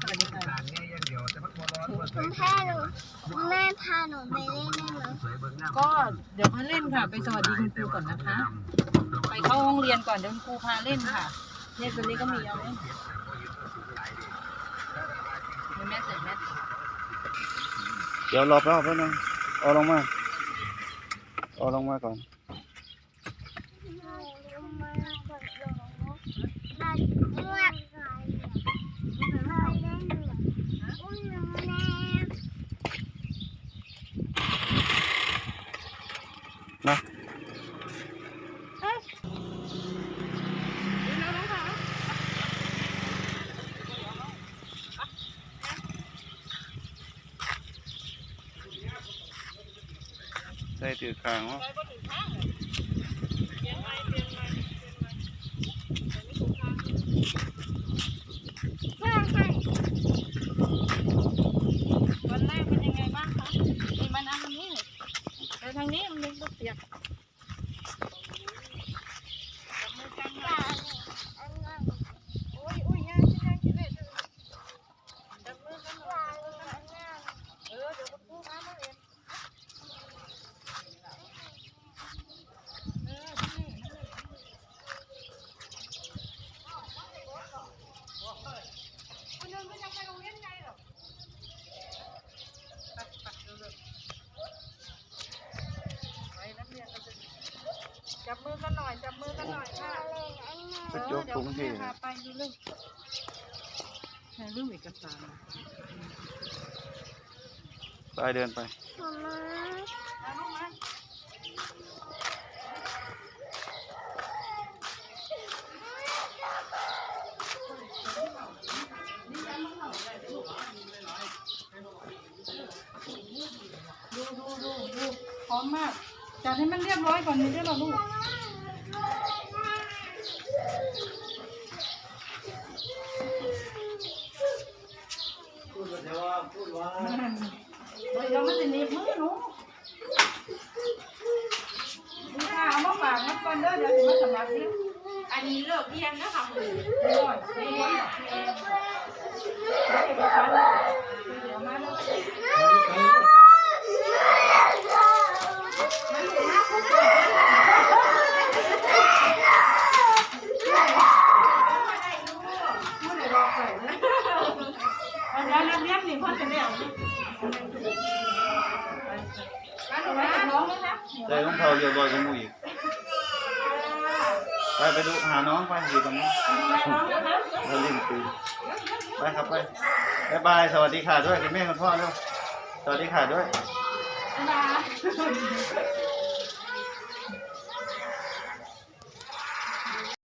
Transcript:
สวัสดีค่ะคุณแม่หนูแม่พาหนูไปเล่นได้ไหมก็เดี๋ยวมาเล่นค่ะ ไปสวัสดีคุณครูก่อนนะคะ ไปเข้าห้องเรียนก่อนเดี๋ยวคุณครูพาเล่นค่ะเนี่ยตัวนี้ก็มีเอาไหมเดี๋ยวแม่ใส่แมสเดี๋ยวรอแป๊บแป๊บนึงเอาลงมาเอาลงมาก่อนนะ ส่ถือคางวะวันแรกเป็นยังไงบ้างคะมีมันเอาทางนี้ไปทางนี้มันยังเปียกจับมือกันหน่อยโอ้ยโอ้ยย่างกินย่างกินเลยจับมือกันหน่อยเออเดี๋ยวคุณครูพามาเรียนเออนี่นี่คุณยังไม่ยังไปโรงเรียนไงหรอ ปัดปัดเร็วๆไปนักเรียนเราจะ จับมือกันหน่อย จับมือกันหน่อยค่ะกระจกถุงที่เดี๋ยวคุณแม่พาไปดูเรื่องในเรื่องเอกสารนะไปเดินไปมาลูกมาดูดูดูดูพร้อมมาก จัดให้มันเรียบร้อยก่อนนี้ด้วยเหรอลูกเดี๋ยวมันจะหนีบมือหนูนี่ค่ะเอามาฝากมันก่อนเด้อเดี๋ยวจะมาสมัครนี่อันนี้เลิกเรียนนะคะคุณเดี๋ยวก่อนนี่เอกสารเดี๋ยวมาเลยไม่ได้รอใครเลยเอาเดี๋ยวนักเรียนนี่พ่อจะไม่เอานี่การหนูมาน้องไหม คะใส่รองเผาเรียบร้อยกันหมูอีกไปไปดูหาน้องไปอยู่ตรงนี้เราเล่นปืนไปครับไปบ๊ายบายสวัสดีค่ะด้วยคุณแม่คุณพ่อด้วยสวัสดีค่ะด้วยบ๊ายบาย